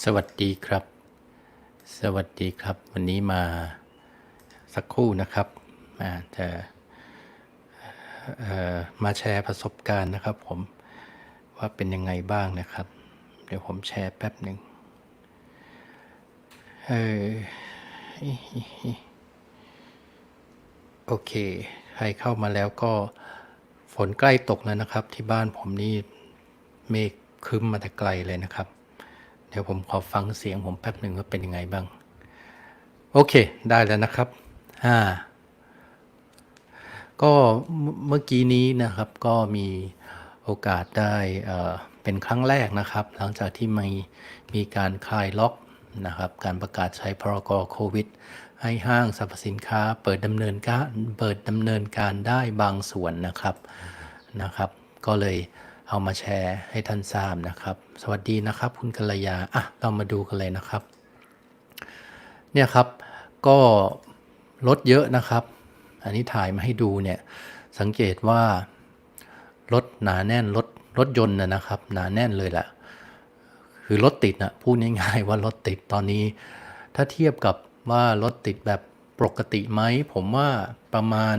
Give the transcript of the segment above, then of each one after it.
สวัสดีครับ สวัสดีครับ วันนี้มาสักครู่นะครับมาจะมาแชร์ประสบการณ์นะครับ ผมว่าเป็นยังไงบ้างนะครับ เดี๋ยวผมแชร์แป๊บหนึ่งเออโอเค ใครเข้ามาแล้วก็ฝนใกล้ตกแล้วนะครับ ที่บ้านผมนี่เมฆครึ้มมาแต่ไกลเลยนะครับ เดี๋ยวผมขอฟังเสียงผมแป๊บหนึ่งว่าเป็นยังไงบ้าง โอเค ได้แล้วนะครับอ่าก็เมื่อกี้นี้นะครับก็มีโอกาสได้อ่อเป็นครั้งแรกนะครับ หลังจากที่มีมีการคลายล็อกนะครับ การประกาศใช้พรกโควิด ให้ห้างสรรพสินค้า เปิดดำเนินการเปิดดำเนินการได้บางส่วนนะครับนะครับ ก็เลย เอามาแชร์ให้ท่านทราบนะครับ สวัสดีนะครับ คุณกัลยาอะเรามาดูกันเลยนะครับ เนี่ยครับก็รถเยอะนะครับ อันนี้ถ่ายมาให้ดูเนี่ยสังเกตว่ารถหนาแน่นรถรถยนต์นะนะครับ หนาแน่นเลยแหละคือรถติดนะพูดง่ายๆว่ารถติดตอนนี้ ถ้าเทียบกับว่ารถติดแบบปกติไหมผมว่าประมาณ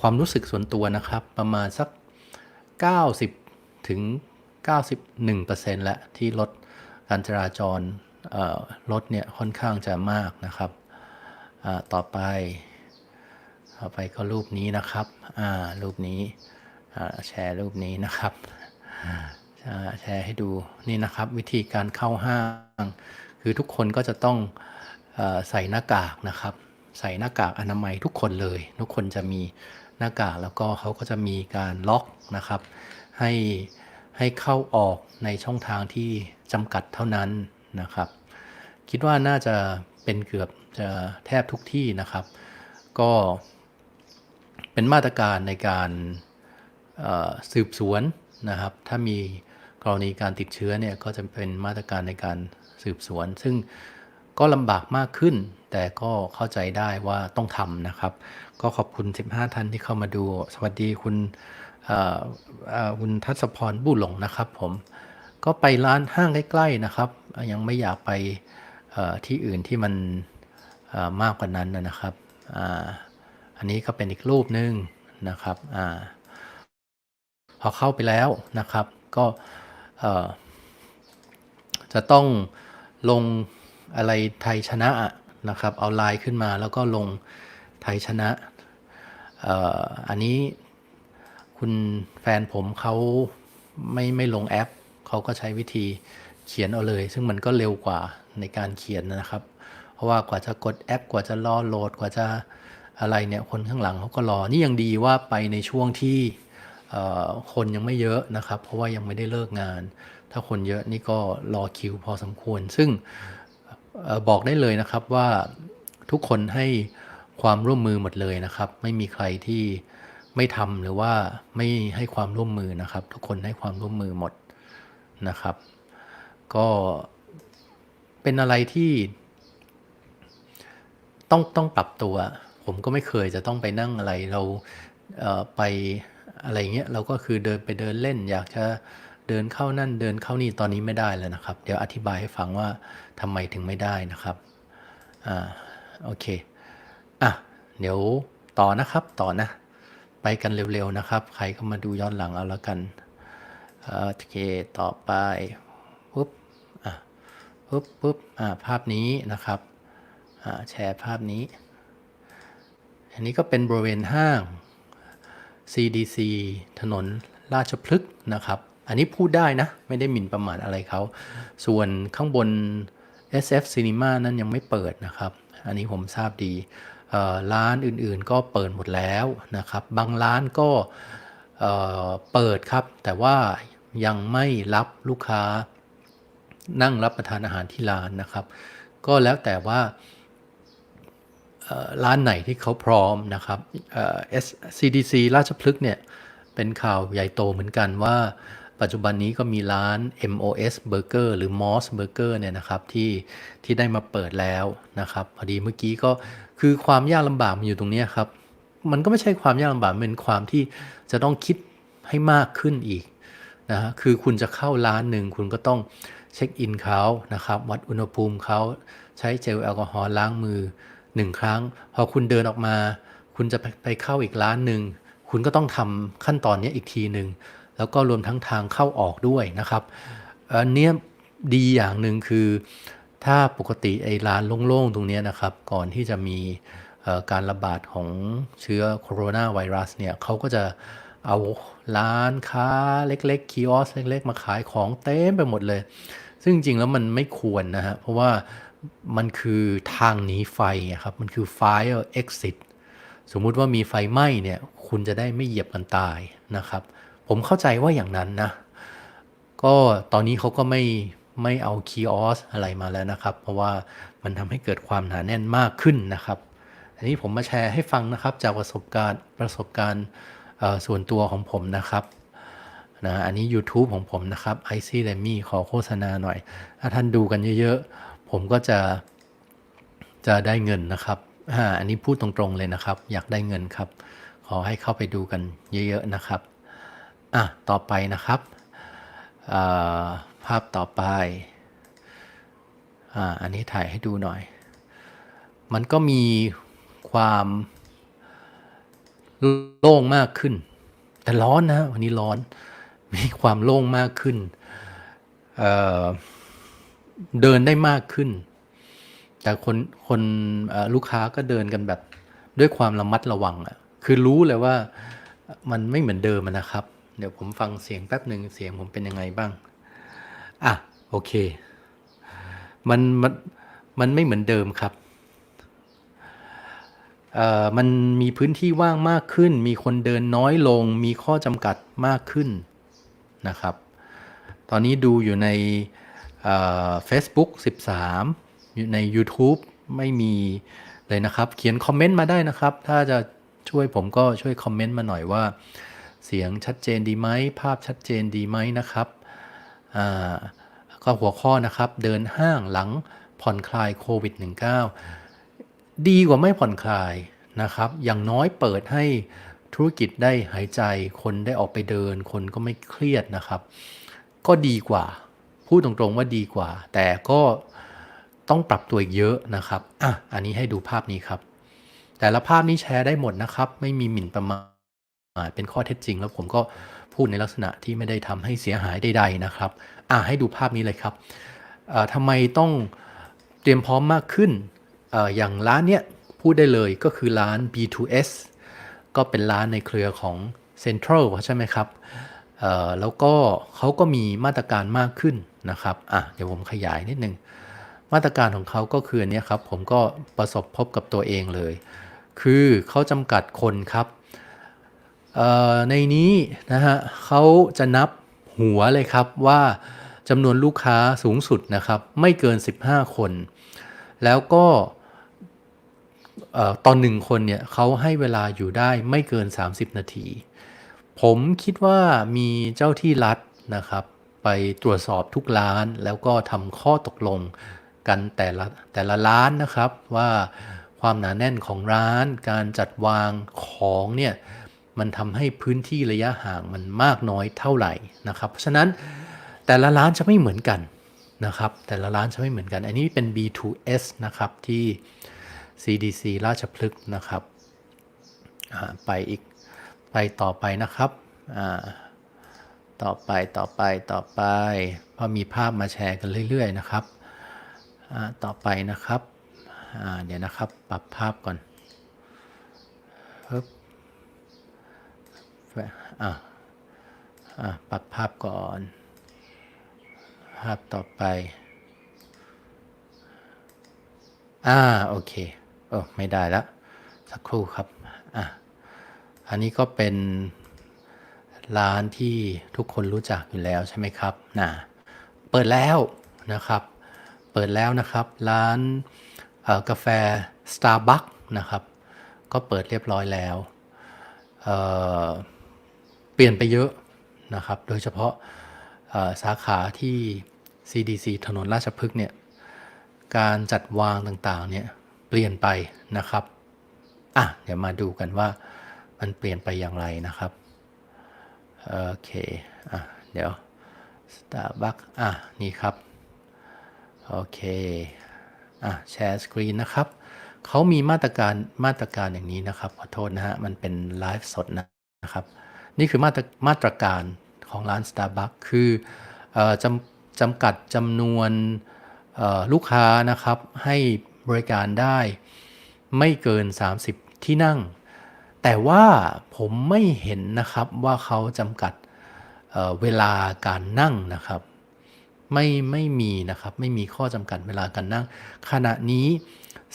ความรู้สึกส่วนตัวนะครับ ประมาณสัก 90 ถึง 91%แล้วที่รถการจราจรรถเนี่ยค่อนข้างจะมากนะครับต่อไปต่อไปก็รูปนี้นะครับรูปนี้แชร์รูปนี้นะครับแชร์ให้ดูนี่นะครับ วิธีการเข้าห้าง คือทุกคนก็จะต้องอใส่หน้ากากนะครับ ใส่หน้ากากอนามัยทุกคนเลย ทุกคนจะมีหน้ากากแล้วก็เขาก็จะมีการล็อกนะครับ ให้ ให้เข้าออกในช่องทางที่จำกัดเท่านั้นนะครับ คิดว่าน่าจะเป็นเกือบจะแทบทุกที่นะครับ ก็เป็นมาตรการในการสืบสวนนะครับ ถ้ามีกรณีการติดเชื้อเนี่ยก็จะเป็นมาตรการในการสืบสวน ซึ่งก็ลำบากมากขึ้น แต่ก็เข้าใจได้ว่าต้องทำนะครับ ก็ขอบคุณ 15 ท่านที่เข้ามาดู สวัสดีคุณคุณทัศพรบุหลงนะครับผมก็ไปร้านห้างใกล้ๆนะครับ ยังไม่อยากไปที่อื่นที่มันมากกว่านั้นนะครับอ,อันนี้ก็เป็นอีกรูปหนึ่งนะครับอพอเข้าไปแล้วนะครับ ก็จะต้องลงอะไรไทยชนะนะครับ เอาไลน์ขึ้นมาแล้วก็ลงไทยชนะ อันนี้คุณแฟนผมเขาไม่ไม่ลงแอป เขาก็ใช้วิธีเขียนเอาเลย ซึ่งมันก็เร็วกว่าในการเขียนนะครับ เพราะว่ากว่าจะกดแอป กว่าจะรอโหลดกว่าจะอะไรเนี่ยคนข้างหลังเขาก็รอ นี่ยังดีว่าไปในช่วงที่คนยังไม่เยอะนะครับ เพราะว่ายังไม่ได้เลิกงาน ถ้าคนเยอะนี่ก็รอคิวพอสมควร ซึ่งออบอกได้เลยนะครับว่าทุกคนให้ ความร่วมมือหมดเลยนะครับ ไม่มีใครที่ไม่ทำหรือว่าไม่ให้ความร่วมมือนะครับ ทุกคนให้ความร่วมมือหมดนะครับ ก็เป็นอะไรที่ต้องต้องปรับตัว ผมก็ไม่เคยจะต้องไปนั่งอะไรเราเไปอะไรเงี้ยเราก็คือเดินไปเดินเล่น อยากจะเดินเข้านั่นเดินเข้านี่ตอนนี้ไม่ได้แล้วนะครับ เดี๋ยวอธิบายให้ฟังว่าทำไมถึงไม่ได้นะครับอ่าโอเค อะ เดี๋ยวต่อนะครับต่อนะ ไปกันเร็วๆนะครับ ใครก็มาดูย้อนหลังเอาล้วกันอ่าโอเคต่อไปปุ๊บอะปุ๊บปุ๊บอ่าภาพนี้นะครับอ่าแชร์ภาพนี้ อันนี้ก็เป็นบริเวณห้าง CDC ถนนราชพฤกษ์นะครับ อันนี้พูดได้นะ ไม่ได้หมิ่นประมาทอะไรเขา ส่วนข้างบน SF Cinema นั้นยังไม่เปิดนะครับ อันนี้ผมทราบดี ร้านอื่นๆก็เปิดหมดแล้วนะครับ บางร้านก็เปิดครับ แต่ว่ายังไม่รับลูกค้านั่งรับประทานอาหารที่ร้านนะครับ ก็แล้วแต่ว่าร้านไหนที่เขาพร้อมนะครับ SCDC ราชพฤกษ์เนี่ยเป็นข่าวใหญ่โตเหมือนกันว่า ปัจจุบันนี้ก็มีร้าน MOS Burger หรือ Moss Burger เนี่ยนะครับที่ที่ได้มาเปิดแล้วนะครับพอดีเมื่อกี้ก็ คือความยากลำบากมันอยู่ตรงนี้ครับ มันก็ไม่ใช่ความยากลำบากเป็นความที่จะต้องคิดให้มากขึ้นอีกนะฮะคือคุณจะเข้าร้านหนึ่งคุณก็ต้องเช็คอินเขานะครับ วัดอุณหภูมิเขาใช้เจลแอลกอฮอล์ล้างมือหนึ่งครั้ง พอคุณเดินออกมา คุณจะไปไปเข้าอีกร้านหนึ่งคุณก็ต้องทำขั้นตอนนี้อีกทีหนึ่งแล้วก็รวมทั้งทางเข้าออกด้วยนะครับอันนี้ดีอย่างหนึ่งคือ ถ้าปกติไอ้ร้านโล่งๆ ตรงนี้นะครับ ก่อนที่จะมีการระบาดของเชื้อโคโรนาไวรัสเนี่ยเขาก็จะเอาร้านค้าเล็กๆคีออสเล็ก ๆ มาขายของเต็มไปหมดเลย ซึ่งจริงแล้วมันไม่ควรนะฮะ เพราะว่ามันคือทางหนีไฟครับ มันคือ fire exit สมมุติว่ามีไฟไหม้เนี่ย คุณจะได้ไม่เหยียบกันตายนะครับ ผมเข้าใจว่าอย่างนั้นนะ ก็ตอนนี้เขาก็ไม่ ไม่เอาคีออสอะไรมาแล้วนะครับ เพราะว่ามันทำให้เกิดความหนาแน่นมากขึ้นนะครับ อันนี้ผมมาแชร์ให้ฟังนะครับจากประสบการณ์ประสบการณ์ส่วนตัวของผมนะครับนะอันนี้ YouTube ของผมนะครับ i c l e m y ขอโฆษณาหน่อย ถ้าท่านดูกันเยอะๆ ผมก็จะจะได้เงินนะครับอ่าอันนี้พูดตรงๆเลยนะครับ อยากได้เงินครับ ขอให้เข้าไปดูกันเยอะๆนะครับ อะ ต่อไปนะครับอ่าาพต่อไปอ่าอันนี้ถ่ายให้ดูหน่อย มันก็มีความโล่งมากขึ้น แต่ร้อนนะวันนี้ร้อน มีความโล่งมากขึ้นเเดินได้มากขึ้น แต่คนคนลูกค้าก็เดินกันแบบด้วยความระมัดระวังอะคือรู้เลยว่ามันไม่เหมือนเดิมนะครับ เดี๋ยวผมฟังเสียงแป๊บหนึ่งเสียงผมเป็นยังไงบ้าง อะโอเค มันมันมันไม่เหมือนเดิมครับเอ่อมันมีพื้นที่ว่างมากขึ้น มีคนเดินน้อยลง มีข้อจำกัดมากขึ้นนะครับ ตอนนี้ดูอยู่ในเอ่อ Facebook 13 อยู่ใน YouTube ไม่มีเลยนะครับ เขียนคอมเมนต์มาได้นะครับ ถ้าจะช่วยผมก็ช่วยคอมเมนต์มาหน่อยว่า เสียงชัดเจนดีไหม ภาพชัดเจนดีไหมนะครับ ก็หัวข้อนะครับเดินห้างหลังผ่อนคลายโควิด -19 ดีกว่าไม่ผ่อนคลายนะครับ อย่างน้อยเปิดให้ธุรกิจได้หายใจ คนได้ออกไปเดิน คนก็ไม่เครียดนะครับ ก็ดีกว่า พูดตรงๆว่าดีกว่า แต่ก็ต้องปรับตัวอีกเยอะนะครับอะอันนี้ให้ดูภาพนี้ครับ แต่ละภาพนี้แชร์ได้หมดนะครับ ไม่มีหมิ่นประมาทเป็นข้อเท็จจริงแล้วผมก็ พูดในลักษณะที่ไม่ได้ทำให้เสียหายใดๆนะครับอะให้ดูภาพนี้เลยครับเอ่อทำไมต้องเตรียมพร้อมมากขึ้นออย่างร้านเนี้ยพูดได้เลยก็คือร้าน B2S ก็เป็นร้านในเครือของ Central ใช่ไหมครับแล้วก็เขาก็มีมาตรการมากขึ้นนะครับอะเดี๋ยวผมขยายนิดนึง มาตรการของเขาก็คืออันเนี้ยครับ ผมก็ประสบพบกับตัวเองเลย คือเขาจำกัดคนครับ ในนี้นะฮะเขาจะนับหัวเลยครับว่าจำนวนลูกค้าสูงสุดนะครับ ไม่เกิน 15 คน แล้วก็ตอนหนึ่งคนเนี่ยเขาให้เวลาอยู่ได้ไม่เกิน 30 นาที ผมคิดว่ามีเจ้าที่รัฐนะครับ ไปตรวจสอบทุกร้านแล้วก็ทำข้อตกลงกันแต่ละแต่ละร้านนะครับว่าความหนาแน่นของร้านการจัดวางของเนี่ย มันทำให้พื้นที่ระยะห่างมันมากน้อยเท่าไหร่นะครับ เพราะฉะนั้นแต่ละร้านจะไม่เหมือนกันนะครับ แต่ละร้านจะไม่เหมือนกัน อันนี้เป็น B2S นะครับที่ CDC ราชพฤกษ์นะครับไปอีกไปต่อไปนะครับต่อไปต่อไปต่อไปเพอมีภาพมาแชร์กันเรื่อย ๆ นะครับต่อไปนะครับเดี๋ยวนะครับปรับภาพก่อน ปึ๊บอ่าอ่าปรับภาพก่อน ภาพต่อไป อ่า โอเคเออไม่ได้แล้ว สักครู่ครับ อะ อันนี้ก็เป็นร้านที่ทุกคนรู้จักอยู่แล้วใช่ไหมครับน่ะเปิดแล้วนะครับ เปิดแล้วนะครับ ร้านกาแฟ Starbucks นะครับ ก็เปิดเรียบร้อยแล้ว เอ่อ ปลี่ยนไปเยอะนะครับ โดยเฉพาะสาขาที่ CDC ถนนราชพฤกษ์เนี่ยการจัดวางต่างๆเนี่ยเปลี่ยนไปนะครับอะเดี๋ยวมาดูกันว่ามันเปลี่ยนไปอย่างไรนะครับโอเคอะเดี๋ยว Starbucks อะนี่ครับโอเคอะแชร์สกรีนนะครับเขามีมาตรการมาตรการอย่างนี้นะครับขอโทษนะฮะมันเป็นไลฟ์สดนะครับ นี่คือมาตรมาตรการของร้าน Starbucks คืออจำจำกัดจำนวนลูกค้านะครับให้บริการได้ไม่เกิน 30 ที่นั่ง แต่ว่าผมไม่เห็นนะครับว่าเขาจำกัดเเวลาการนั่งนะครับไม่ไม่มีนะครับ ไม่มีข้อจำกัดเวลาการนั่ง ขณะนี้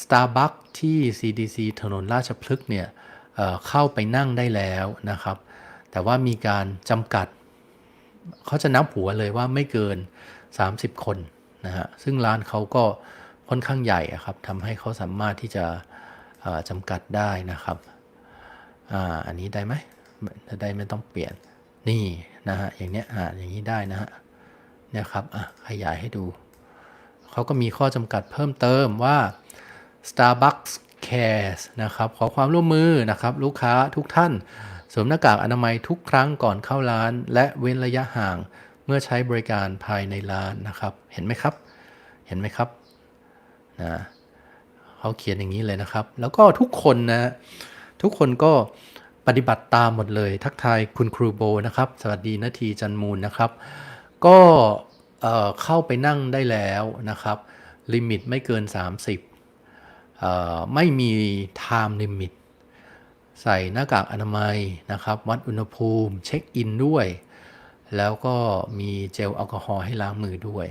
Starbucks ที่ CDC ถนนราชพฤกษ์เนี่ยเเข้าไปนั่งได้แล้วนะครับ แต่ว่ามีการจำกัด เขาจะนับหัวเลยว่าไม่เกิน 30 คนนะฮะซึ่งร้านเขาก็ค่อนข้างใหญ่ครับทำให้เขาสามารถที่จะจำกัดได้นะครับออันนี้ได้ไหมถ้าได้ไม่ต้องเปลี่ยนนี่นะฮะอย่างเนี้ยอ่าอย่างนี้ได้นะฮะเนี่ยครับอะขยายให้ดู เขาก็มีข้อจำกัดเพิ่มเติมว่า Starbucks Cares นะครับ ขอความร่วมมือนะครับ ลูกค้าทุกท่าน สวมหน้ากากอนามัยทุกครั้งก่อนเข้าร้าน และเว้นระยะห่างเมื่อใช้บริการภายในร้านนะครับ เห็นไหมครับ เห็นไหมครับนะเขาเขียนอย่างนี้เลยนะครับ แล้วก็ทุกคนนะทุกคนก็ปฏิบัติตามหมดเลย ทักทายคุณครูโบนะครับ สวัสดีนาทีจันมูลนะครับ ก็เอ่อเข้าไปนั่งได้แล้วนะครับ ลิมิตไม่เกิน 30ไม่มี time limit ใส่หน้ากากอนามัยนะครับวัดอุณหภูมิเช็คอินด้วย แล้วก็มีเจลแอลกอฮอล์ให้ล้างมือด้วย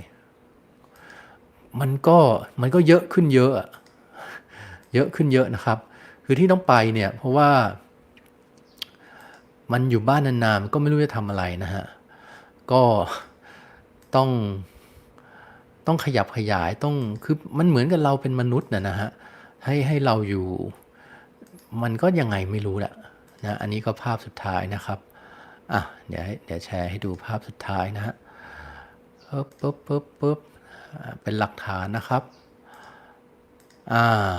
มันก็มันก็เยอะขึ้นเยอะ เยอะขึ้นเยอะนะครับ คือที่ต้องไปเนี่ยเพราะว่า มันอยู่บ้านนานๆก็ไม่รู้จะทำอะไรนะฮะ ก็ต้องต้องขยับขยายต้องคือมันเหมือนกับเราเป็นมนุษย์นะนะฮะให้ให้เราอยู่ มันก็ยังไงไม่รู้แหละนะอันนี้ก็ภาพสุดท้ายนะครับอะเดี๋ยวให้เดี๋ยวแชร์ให้ดูภาพสุดท้ายนะฮะปึ๊บปึ๊บปึ๊บปึ๊บเป็นหลักฐานนะครับอ่า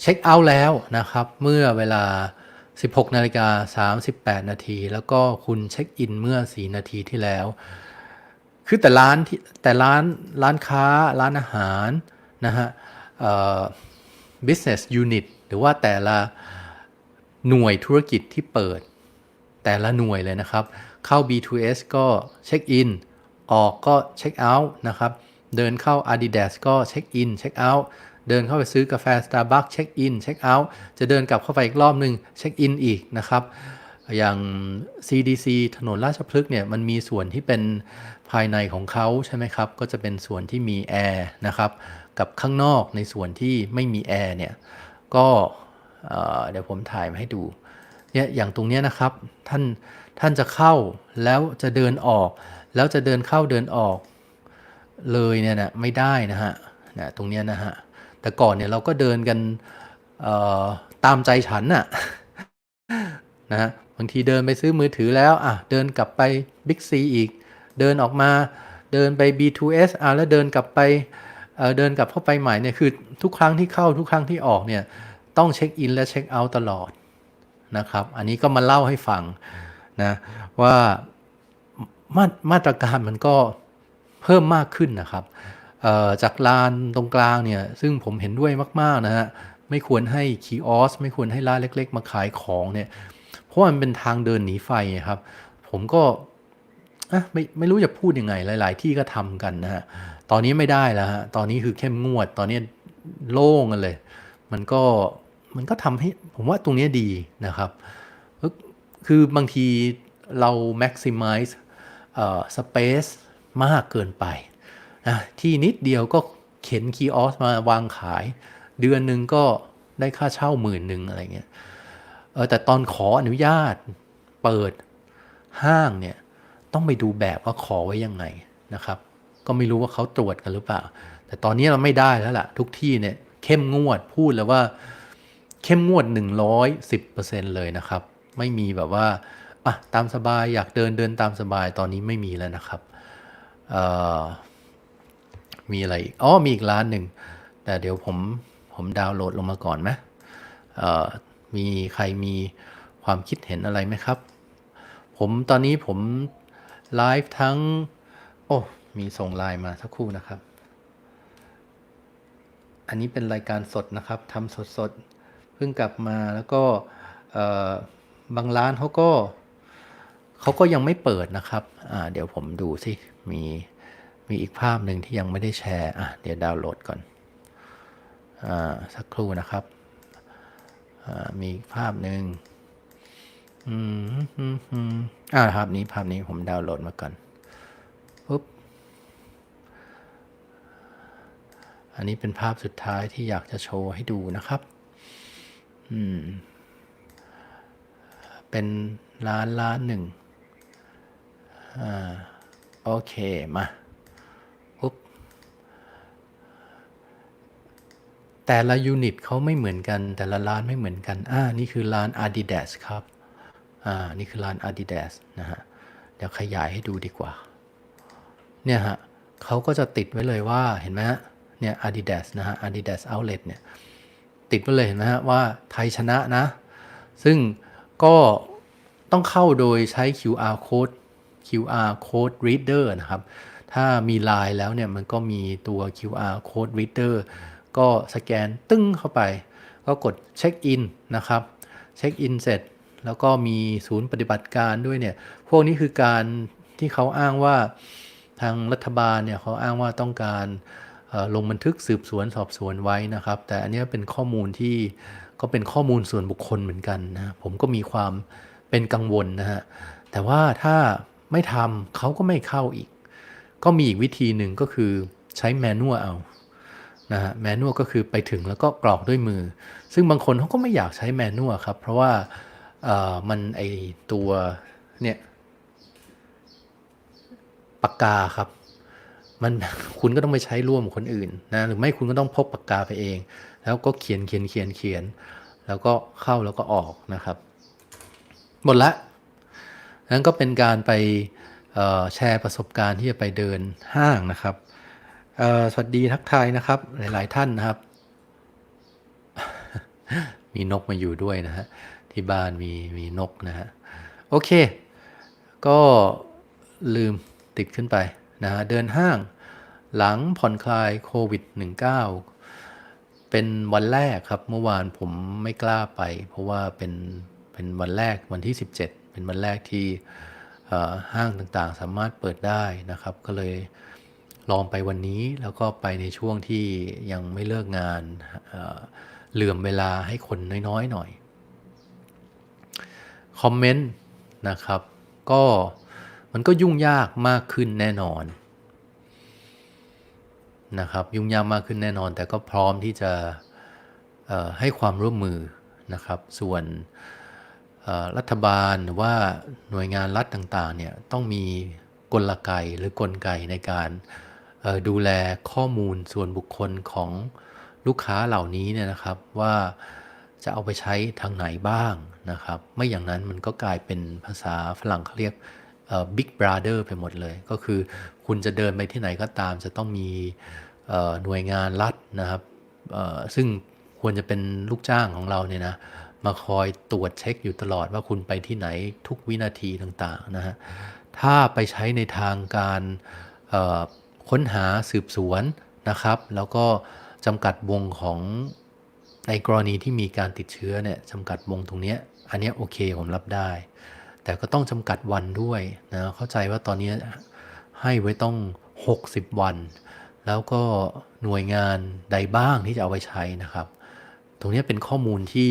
เช็คเอาท์แล้วนะครับ เมื่อเวลา 16นาฬิกา38 นาที แล้วก็คุณเช็คอินเมื่อ 4 นาทีที่แล้ว คือแต่ร้านที่แต่ร้านร้านค้าร้านอาหารนะฮะเอ่อ business unit หรือว่าแต่ละหน่วยธุรกิจที่เปิด แต่ละหน่วยเลยนะครับ เข้า B2S ก็เช็คอินออกก็เช็คเอาท์นะครับ เดินเข้า Adidas ก็เช็คอินเช็คเอาท์เดินเข้าไปซื้อกาแฟ Starbucks เช็คอินเช็คเอาท์จะเดินกลับเข้าไปอีกรอบหนึ่งเช็คอินอีกนะครับ อย่าง CDC ถนนราชพฤกษ์เนี่ยมันมีส่วนที่เป็นภายในของเขาใช่ไหมครับ ก็จะเป็นส่วนที่มีแอร์นะครับ กับข้างนอกในส่วนที่ไม่มีแอร์เนี่ย ก็เดี๋ยวผมถ่ายมาให้ดูเนี่ยอย่างตรงนี้นะครับท่านท่านจะเข้าแล้วจะเดินออก แล้วจะเดินเข้าเดินออกเลยเนี่ยนะไม่ได้นะฮะนะตรงนี้นะฮะแต่ก่อนเนี่ยเราก็เดินกันตามใจฉันน่ะนะฮะบางทีเดินไปซื้อมือถือแล้วอะเดินกลับไป Big C อีก เดินออกมาเดินไป B2S อะแล้วเดินกลับไปเเดินกลับเข้าไปใหม่เนี่ยคือ ทุกครั้งที่เข้าทุกครั้งที่ออกเนี่ยต้องเช็คอินและเช็คเอาท์ตลอดนะครับ อันนี้ก็มาเล่าให้ฟังนะว่ามามาตรการมันก็เพิ่มมากขึ้นนะครับจากลานตรงกลางเนี่ยซึ่งผมเห็นด้วยมากๆนะฮะไม่ควรให้คีออสไม่ควรให้ร้านเล็ก ๆ มาขายของเนี่ยเพราะมันเป็นทางเดินหนีไฟครับ ผมก็ไม่ไม่รู้จะพูดยังไง หลาย ๆ ที่ก็ทำกันนะฮะตอนนี้ไม่ได้แล้วฮะตอนนี้คือเข้มงวด ตอนนี้ โล่งกันเลย มันก็มันก็ทำให้ผมว่าตรงนี้ดีนะครับ คือบางทีเรา maximize เอ่อ space มากเกินไปนะที่นิดเดียวก็เข็นคีออสมาวางขาย เดือนหนึ่งก็ได้ค่าเช่าหมื่นหนึ่งอะไรเงี้ยเออแต่ตอนขออนุญาตเปิดห้างเนี่ย ต้องไปดูแบบว่าขอไว้ยังไงนะครับ ก็ไม่รู้ว่าเขาตรวจกันหรือเปล่า แต่ตอนนี้เราไม่ได้แล้วล่ะ ทุกที่เนี่ยเข้มงวดพูดเลยว่า เข้มงวด 110%เลยนะครับ ไม่มีแบบว่าอะตามสบายอยากเดินเดินตามสบายตอนนี้ไม่มีแล้วนะครับมีอะไรอีกอ๋อมีอีกร้านหนึ่ง แต่เดี๋ยวผมผมดาวน์โหลดลงมาก่อนไหมมีใครมีความคิดเห็นอะไรไหมครับ ผมตอนนี้ผมไลฟ์ทั้ง โอ้ มีส่งไลน์มาสักครู่นะครับ อันนี้เป็นรายการสดนะครับทำสดสดๆเพิ่งกลับมาแล้วก็บางร้านเขาก็เขาก็ยังไม่เปิดนะครับเดี๋ยวผมดูสิมีมีอีกภาพหนึ่งที่ยังไม่ได้แชร์อะเดี๋ยวดาวน์โหลดก่อนอสักครู่นะครับมีภาพหนึ่งอืมอืมอืมอ่าภาพนี้ภาพนี้ผมดาวน์โหลดมาก่อนปุ๊บ อันนี้เป็นภาพสุดท้ายที่อยากจะโชว์ให้ดูนะครับ อืม เป็นร้านร้านหนึ่ง อ่า โอเค มาปุ๊บ แต่ละยูนิตเขาไม่เหมือนกัน แต่ละร้านไม่เหมือนกัน อ่า นี่คือร้าน Adidas ครับ อ่า นี่คือร้าน Adidas นะฮะ เดี๋ยวขยายให้ดูดีกว่า เนี่ยฮะเขาก็จะติดไว้เลยว่า เห็นไหมฮะ เนี่ย Adidas นะฮะ Adidas Outlet เนี่ย ติดไว้เลยเห็นไหมฮะว่าไทยชนะนะ ซึ่งก็ต้องเข้าโดยใช้ QR code QR code reader นะครับ ถ้ามี Line แล้วเนี่ย มันก็มีตัว QR code reader ก็สแกนตึ้งเข้าไป ก็กดเช็คอินนะครับ เช็คอินเสร็จแล้วก็มีศูนย์ปฏิบัติการด้วยเนี่ย พวกนี้คือการที่เขาอ้างว่าทางรัฐบาลเนี่ยเขาอ้างว่าต้องการ ลงบันทึกสืบสวนสอบสวนไว้นะครับ แต่อันนี้เป็นข้อมูลที่ก็เป็นข้อมูลส่วนบุคคลเหมือนกันนะผมก็มีความเป็นกังวลนะฮะแต่ว่าถ้าไม่ทำเขาก็ไม่เข้าอีก ก็มีอีกวิธีหนึ่งก็คือใช้แมนนวลเอานะฮะแมนนวลก็คือไปถึงแล้วก็กรอกด้วยมือ ซึ่งบางคนเขาก็ไม่อยากใช้แมนนวลครับ เพราะว่ามันไอตัวเนี่ยปากกาครับ มันคุณก็ต้องไปใช้ร่วมกับคนอื่นนะหรือไม่คุณก็ต้องพกปากกาไปเอง แล้วก็เขียนเขียนเขียนเขียน แล้วก็เข้าแล้วก็ออกนะครับหมดละนั้นก็เป็นการไปแชร์ประสบการณ์ที่จะไปเดินห้างนะครับสวัสดีทักทายนะครับ หลาย ๆ ท่านนะครับ มีนกมาอยู่ด้วยนะฮะที่บ้านมีมีนกนะฮะโอเค ก็ลืมติดขึ้นไป นะเดินห้าง หลังผ่อนคลายโควิด -19 เป็นวันแรกครับเมื่อวานผมไม่กล้าไป เพราะว่าเป็นเป็นวันแรกวันที่ 17 เป็นวันแรกที่ห้างต่างๆ สามารถเปิดได้นะครับ ก็เลยลองไปวันนี้แล้วก็ไปในช่วงที่ยังไม่เลิกงานเเหลื่อมเวลาให้คนน้อยๆหน่อยคอมเมนต์นะครับ ก็ มันก็ยุ่งยากมากขึ้นแน่นอนนะครับยุ่งยากมากขึ้นแน่นอน แต่ก็พร้อมที่จะให้ความร่วมมือนะครับ ส่วนรัฐบาลหรือว่าหน่วยงานรัฐต่างๆเนี่ยต้องมีกลไกหรือกลไกในการดูแลข้อมูลส่วนบุคคลของลูกค้าเหล่านี้เนี่ยนะครับว่าจะเอาไปใช้ทางไหนบ้างนะครับ ไม่อย่างนั้นมันก็กลายเป็นภาษาฝรั่งเขาเรียก บิ๊กบราเดอร์ไปหมดเลย ก็คือคุณจะเดินไปที่ไหนก็ตาม จะต้องมีหน่วยงานรัฐนะครับซึ่งควรจะเป็นลูกจ้างของเราเนี่ยนะมาคอยตรวจเช็คอยู่ตลอดว่าคุณไปที่ไหนทุกวินาทีต่างๆนะฮะถ้าไปใช้ในทางการค้นหาสืบสวนนะครับ แล้วก็จำกัดวงของในกรณีที่มีการติดเชื้อเนี่ยจำกัดวงตรงเนี้ยอันนี้โอเคผมรับได้ แต่ก็ต้องจำกัดวันด้วยนะ เข้าใจว่าตอนนี้ให้ไว้ต้อง 60 วัน แล้วก็หน่วยงานใดบ้างที่จะเอาไปใช้นะครับ ตรงนี้เป็นข้อมูลที่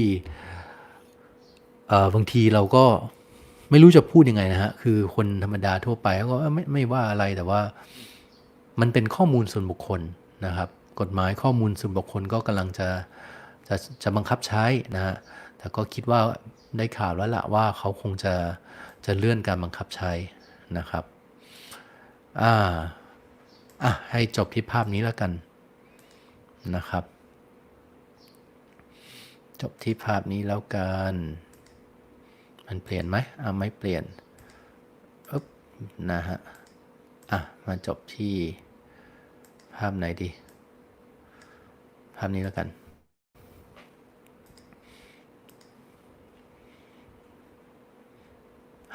บางทีเราก็ไม่รู้จะพูดยังไงนะฮะ คือคนธรรมดาทั่วไปเขาก็ไม่ไม่ว่าอะไรแต่ว่ามันเป็นข้อมูลส่วนบุคคลนะครับ กฎหมายข้อมูลส่วนบุคคลก็กำลังจะจะจะบังคับใช้นะฮะแต่ก็คิดว่า ได้ข่าวแล้วละว่าเขาคงจะจะเลื่อนการบังคับใช้นะครับอ่าอะให้จบที่ภาพนี้แล้วกันนะครับ จบที่ภาพนี้แล้วกัน มันเปลี่ยนไหมอ่าไม่เปลี่ยนอึ๊บนะฮะอะมาจบที่ภาพไหนดี ภาพนี้แล้วกัน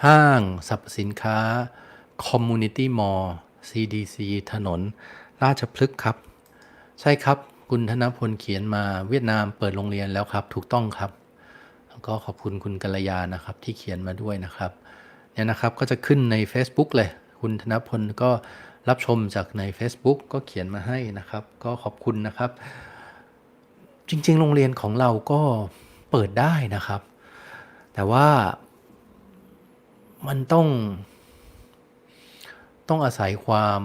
ห้างสรรพสินค้า Community Mall CDC ถนน ราชพฤกษ์ครับ ใช่ครับ คุณธนพลเขียนมาเวียดนามเปิดโรงเรียนแล้วครับ ถูกต้องครับ แล้วก็ขอบคุณคุณกัลยานะครับที่เขียนมาด้วยนะครับเนี่ยนะครับก็จะขึ้นใน Facebook เลย คุณธนพลก็รับชมจากใน Facebook ก็เขียนมาให้นะครับ ก็ขอบคุณนะครับ จริงๆ โรงเรียนของเราก็เปิดได้นะครับ แต่ว่า มันต้อง ต้องอาศัยความ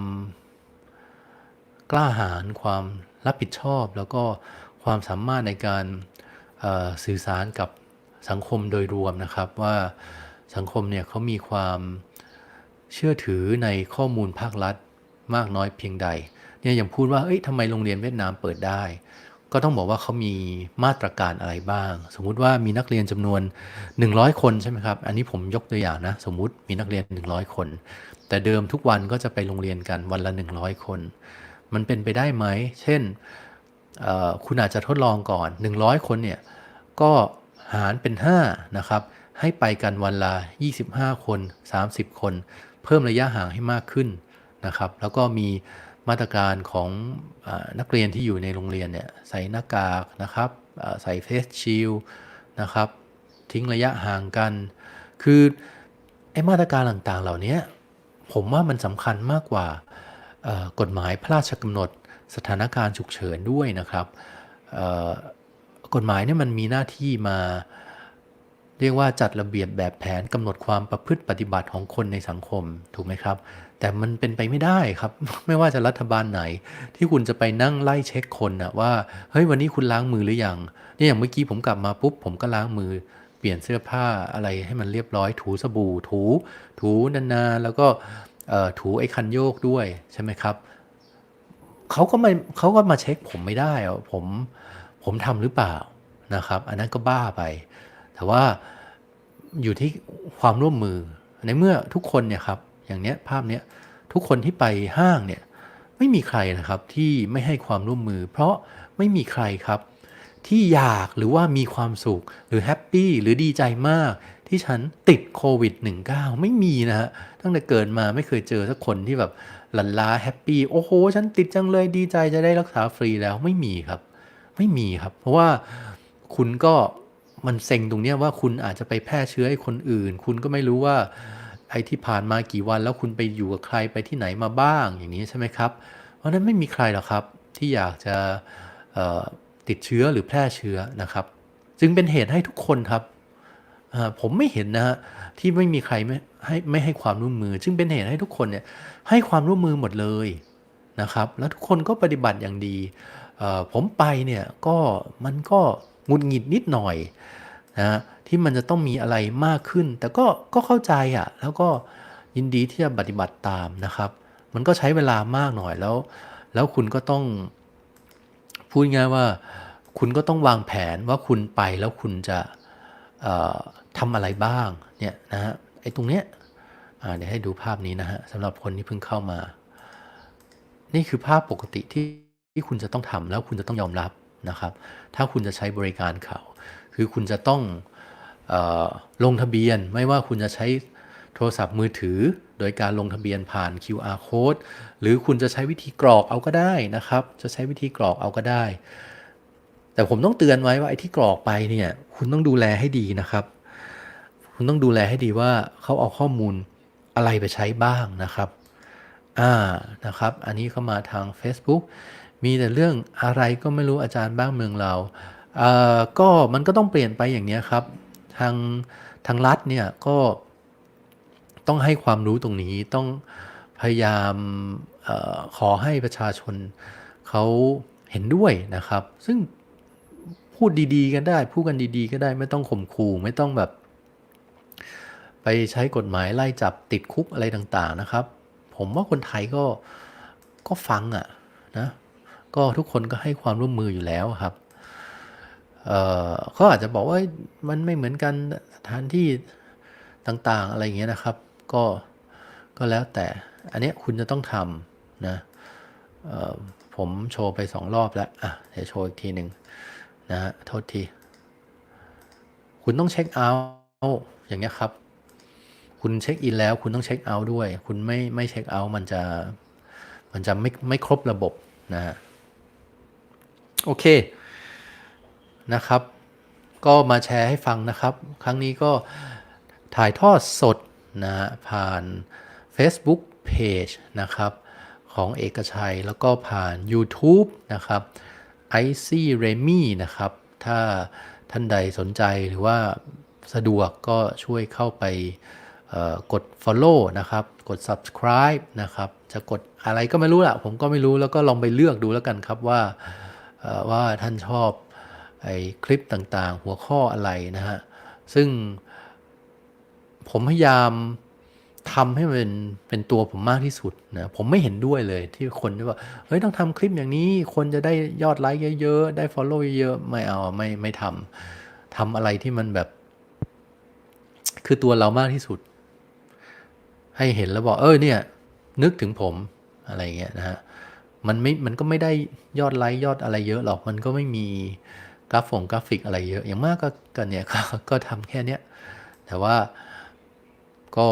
กล้าหาญความรับผิดชอบ แล้วก็ความสามารถในการสื่อสารกับสังคมโดยรวมนะครับ ว่าสังคมเนี่ยเขามีความเชื่อถือในข้อมูลภาครัฐมากน้อยเพียงใดเนี่ยอย่างพูดว่าเอ้ยทำไมโรงเรียนเวียดนามเปิดได้ ก็ต้องบอกว่าเขามีมาตรการอะไรบ้าง สมมุติว่ามีนักเรียนจำนวน 100 คนใช่ไหมครับ อันนี้ผมยกตัวอย่างนะ สมมุติมีนักเรียน 100 คน แต่เดิมทุกวันก็จะไปโรงเรียนกันวันละ 100 คน มันเป็นไปได้ไหม เช่นคุณอาจจะทดลองก่อน 100 คนเนี่ยก็หารเป็น 5 นะครับ ให้ไปกันวันละ 25 คน 30 คน เพิ่มระยะห่างให้มากขึ้นนะครับ แล้วก็มี มาตรการของอนักเรียนที่อยู่ในโรงเรียนเนี่ยใส่หน้ากากนะครับอ่าใส่เฟสชิลนะครับ ทิ้งระยะห่างกัน คือไอ้มาตรการต่างๆเหล่านี้ผมว่ามันสำคัญมากกว่ากฎหมายพระราชกำหนดสถานการณ์ฉุกเฉินด้วยนะครับกฎหมายเนี่ยมันมีหน้าที่มา เรียกว่าจัดระเบียบแบบแผนกำหนดความประพฤติปฏิบัติของคนในสังคมถูกไหมครับ แต่มันเป็นไปไม่ได้ครับ ไม่ว่าจะรัฐบาลไหน ที่คุณจะไปนั่งไล่เช็คคนนะว่าเฮ้ยวันนี้คุณล้างมือหรือยังเนี่ยอย่างเมื่อกี้ผมกลับมาปุ๊บ ผมก็ล้างมือเปลี่ยนเสื้อผ้าอะไรให้มันเรียบร้อยถูสบู่ถู ถูนานๆแล้วก็ถูไอ้คันโยกด้วยใช่ไหมครับเขาก็ไม่เขาก็มาเช็คผมไม่ได้อะผมผมทำหรือเปล่านะครับ อันนั้นก็บ้าไป แต่ว่าอยู่ที่ความร่วมมือ ในเมื่อทุกคนเนี่ยครับ อย่างเนี้ยภาพเนี้ยทุกคนที่ไปห้างเนี่ยไม่มีใครนะครับที่ไม่ให้ความร่วมมือ เพราะไม่มีใครครับ ที่อยากหรือว่ามีความสุขหรือแฮปปี้หรือดีใจมาก ที่ฉันติดโควิด -19 ไม่มีนะฮะตั้งแต่เกิดมาไม่เคยเจอสักคนที่แบบหลันล้าแฮปปี้โอ้โห ฉันติดจังเลยดีใจจะได้รักษาฟรีแล้วไม่มีครับ ไม่มีครับ เพราะว่าคุณก็ มันเซ็งตรงเนี้ยว่าคุณอาจจะไปแพร่เชื้อให้คนอื่น คุณก็ไม่รู้ว่าไอ้ที่ผ่านมากี่วันแล้วคุณไปอยู่กับใครไปที่ไหนมาบ้างอย่างนี้ใช่ไหมครับ เพราะฉะนั้นไม่มีใครหรอกครับที่อยากจะติดเชื้อหรือแพร่เชื้อนะครับ จึงเป็นเหตุให้ทุกคนครับผมไม่เห็นนะฮะที่ไม่มีใครไม่ให้ไม่ให้ความร่วมมือ จึงเป็นเหตุให้ทุกคนเนี่ยให้ความร่วมมือหมดเลยนะครับ แล้วทุกคนก็ปฏิบัติอย่างดีผมไปเนี่ยก็มันก็ งุดหงิดนิดหน่อยนะที่มันจะต้องมีอะไรมากขึ้น แต่ก็ก็เข้าใจอะ่ะแล้วก็ยินดีที่จะปฏิบัติตามนะครับ มันก็ใช้เวลามากหน่อยแล้ว แล้วคุณก็ต้อง พูดง่ายว่า คุณก็ต้องวางแผนว่าคุณไปแล้วคุณจะเอ่อทำอะไรบ้างเนี่ยนะฮะไอ้ตรงเนี้ยเดี๋ยวให้ดูภาพนี้นะฮะสำหรับคนที่เพิ่งเข้ามา นี่คือภาพปกติที่ที่คุณจะต้องทำแล้วคุณจะต้องยอมรับ นะครับ ถ้าคุณจะใช้บริการเขา คือคุณจะต้องออลงทะเบียนไม่ว่าคุณจะใช้โทรศัพท์มือถือ โดยการลงทะเบียนผ่าน QR code หรือคุณจะใช้วิธีกรอกเอาก็ได้นะครับ จะใช้วิธีกรอกเอาก็ได้ แต่ผมต้องเตือนไว้ว่าไอ้ที่กรอกไปเนี่ยคุณต้องดูแลให้ดีนะครับ คุณต้องดูแลให้ดีว่าเขาเอาข้อมูลอะไรไปใช้บ้างนะครับอ่านะครับ อันนี้เข้ามาทาง Facebook มีแต่เรื่องอะไรก็ไม่รู้อาจารย์บ้างเมืองเราเอ่อก็มันก็ต้องเปลี่ยนไปอย่างนี้ครับ ทางทางรัฐเนี่ยก็ต้องให้ความรู้ตรงนี้ต้องพยายามออขอให้ประชาชนเขาเห็นด้วยนะครับ ซึ่งพูดดีๆ กันได้ พูดกันดีๆ ก็ได้ไม่ต้องข่มขู่ไม่ต้องแบบ ไปใช้กฎหมายไล่จับติดคุกอะไรต่าง ๆนะครับ ผมว่าคนไทยก็ก็ฟังอะ่ะนะ ก็ทุกคนก็ให้ความร่วมมืออยู่แล้วครับเขาอาจจะบอกว่ามันไม่เหมือนกันสถานที่ต่างๆอะไรอย่างเงี้ยนะครับ ก็ก็แล้วแต่อันเนี้ยคุณจะต้องทำนะผมโชว์ไปสองรอบแล้วอะเดี๋ยวโชว์อีกทีหนึ่งนะฮะโทษที คุณต้องเช็คเอาท์อย่างเงี้ยครับ คุณเช็คอินแล้วคุณต้องเช็คเอาท์ด้วย คุณไม่ไม่เช็คเอาท์มันจะมันจะไม่ไม่ครบระบบนะฮะ โอเคนะครับ ก็มาแชร์ให้ฟังนะครับ ครั้งนี้ก็ถ่ายทอดสดนะฮะผ่าน Facebook Page นะครับ ของเอกชัยแล้วก็ผ่าน YouTube นะครับ i c Remy นะครับ ถ้าท่านใดสนใจหรือว่าสะดวกก็ช่วยเข้าไปกด follow นะครับ กด subscribe นะครับ จะกดอะไรก็ไม่รู้ละผมก็ไม่รู้แล้วก็ลองไปเลือกดูแล้วกันครับว่า ว่าท่านชอบไอ้คลิปต่างๆ หัวข้ออะไรนะฮะ ซึ่งผมพยายามทำให้มันเป็นเป็นตัวผมมากที่สุดนะผมไม่เห็นด้วยเลยที่คนที่ว่าเฮ้ยต้องทำคลิปอย่างนี้ คนจะได้ยอดไลค์เยอะๆ ได้ follow เยอะๆ ไม่เอาไม่ไม่ทำทำอะไรที่มันแบบ คือตัวเรามากที่สุด ให้เห็นแล้วบอกเออเนี่ย นึกถึงผมอะไรเงี้ยนะฮะ มันไม่ มันก็ไม่ได้ยอดไลค์ยอดอะไรเยอะหรอก มันก็ไม่มีกราฟงกราฟิกอะไรเยอะ อย่างมากก็ก็เนี่ยก็ก็ทำแค่เนี้ย แต่ว่าก็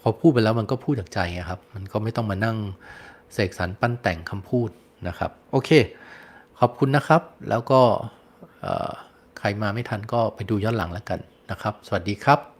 พอพูดไปแล้วมันก็พูดจากใจครับ มันก็ไม่ต้องมานั่งเสกสรรปั้นแต่งคำพูดนะครับ โอเค ขอบคุณนะครับ แล้วก็ใครมาไม่ทันก็ไปดูย้อนหลังแล้วกันนะครับ สวัสดีครับ